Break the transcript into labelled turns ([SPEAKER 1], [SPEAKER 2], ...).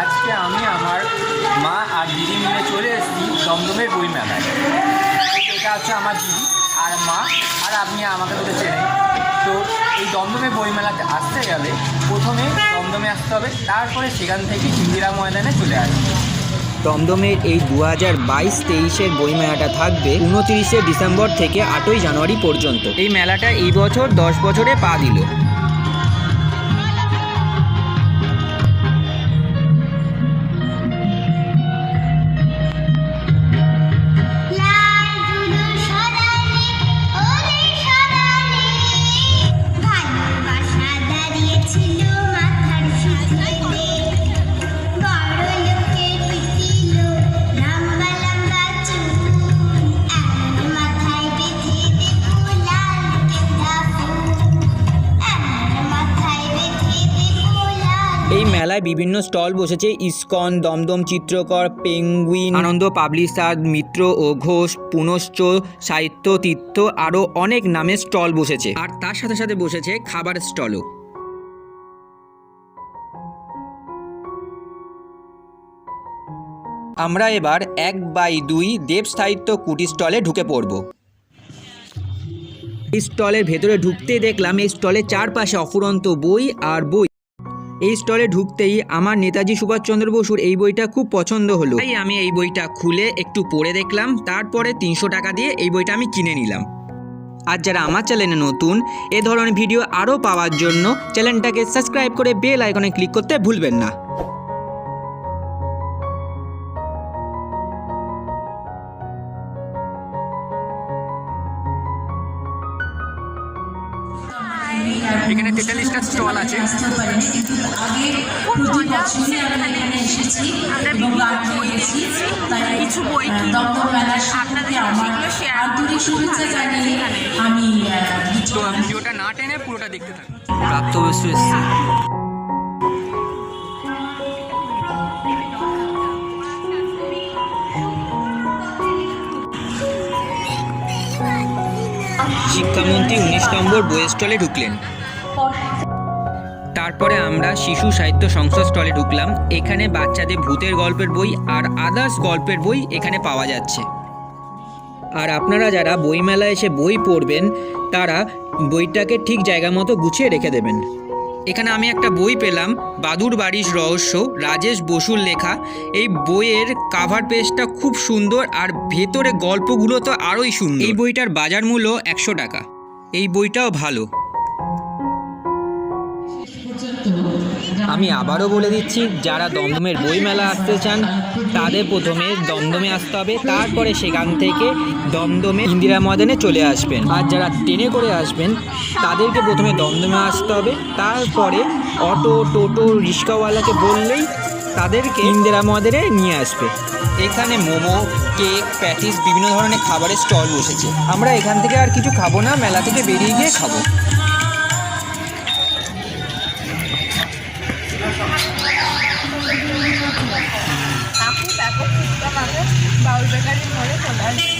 [SPEAKER 1] আজকে আমি আমার মা আর দিদি মিলে চলে এসেছি দমদমের বই মেলায় এটা হচ্ছে আমার দিদি আর মা আর আপনি আমাকে তো চেনেন। তো এই দমদমে বইমেলাতে আসতে গেলে প্রথমে দমদমে আসতে হবে তারপরে সেখান থেকে ইন্দিরা ময়দানে চলে আসবে।
[SPEAKER 2] দমদমের এই দু হাজার বাইশ তেইশের বইমেলাটা থাকবে উনত্রিশে ডিসেম্বর থেকে আটই জানুয়ারি পর্যন্ত। এই মেলাটা এই বছর দশ বছরে পা দিল। মেলায় বিভিন্ন স্টল বসেছে। ISKCON, Dumdum, Chitrakar, Penguin. Ananda publisher Mitra ও ঘোষ, পুনশ্চ, সাহিত্য, তীর্থ আরও অনেক নামে স্টল বসেছে। আর তার সাথে সাথে বসেছে খাবার স্টলও। আমরা এবার এক বাই দুই দেব সাহিত্য কুটি স্টলে ঢুকে পড়ব। স্টলের ভেতরে ঢুকতে দেখলাম এই স্টলের চারপাশে অফুরন্ত বই আর বই। এই স্টলে ঢুকতেই আমার নেতাজি সুভাষচন্দ্র বসুর এই বইটা খুব পছন্দ হলো। তাই আমি এই বইটা খুলে একটু পড়ে দেখলাম, তারপরে তিনশো টাকা দিয়ে এই বইটা আমি কিনে নিলাম। আর যারা আমার চ্যানেলে নতুন, এ ধরনের ভিডিও আরও পাওয়ার জন্য চ্যানেলটাকে সাবস্ক্রাইব করে বেল আইকনে ক্লিক করতে ভুলবেন না। এখানে তেতাল্লিশটা স্টল আছে।
[SPEAKER 3] কিছু বই
[SPEAKER 4] আমি
[SPEAKER 2] তো ভিডিওটা না টেনে পুরোটা দেখতে এসছে শিক্ষামন্ত্রী উনিশ নম্বর বইয়ের স্টলে ঢুকলেন। তারপরে আমরা শিশু সাহিত্য সংসদ স্টলে ঢুকলাম। এখানে বাচ্চাদের ভূতের গল্পের বই আর আদার্স গল্পের বই এখানে পাওয়া যাচ্ছে। আর আপনারা যারা বইমেলায় এসে বই পড়বেন, তারা বইটাকে ঠিক জায়গা মতো গুছিয়ে রেখে দেবেন। এখানে আমি একটা বই পেলাম, বাদুর বাড়ির রহস্য, রাজেশ বসুর লেখা। এই বইয়ের কাভার পেজটা খুব সুন্দর আর ভেতরে গল্পগুলো তো আরোই সুন্দর। এই বইটার বাজার মূল্য একশো টাকা। এই বইটাও ভালো। আমি আবারও বলে দিচ্ছি, যারা দমদমের বইমেলা আসতে চান, তাদের প্রথমে দমদমে আসতে হবে। তারপরে সেখান থেকে দমদমে ইন্দিরা ময়দানে চলে আসবেন। আর যারা ট্রেনে করে আসবেন, তাদেরকে প্রথমে দমদমে আসতে হবে। তারপরে অটো, টোটো, রিক্সাওয়ালাকে বললেই তাদেরকে ইন্দিরা ময়দানে নিয়ে আসবে। এখানে মোমো, কেক, প্যাটিস, বিভিন্ন ধরনের খাবারের স্টল বসেছে। আমরা এখান থেকে আর কিছু খাব না, মেলা থেকে বেরিয়ে গিয়ে খাব।
[SPEAKER 3] বাউল বেকারির মোড়ে চলে আসবে।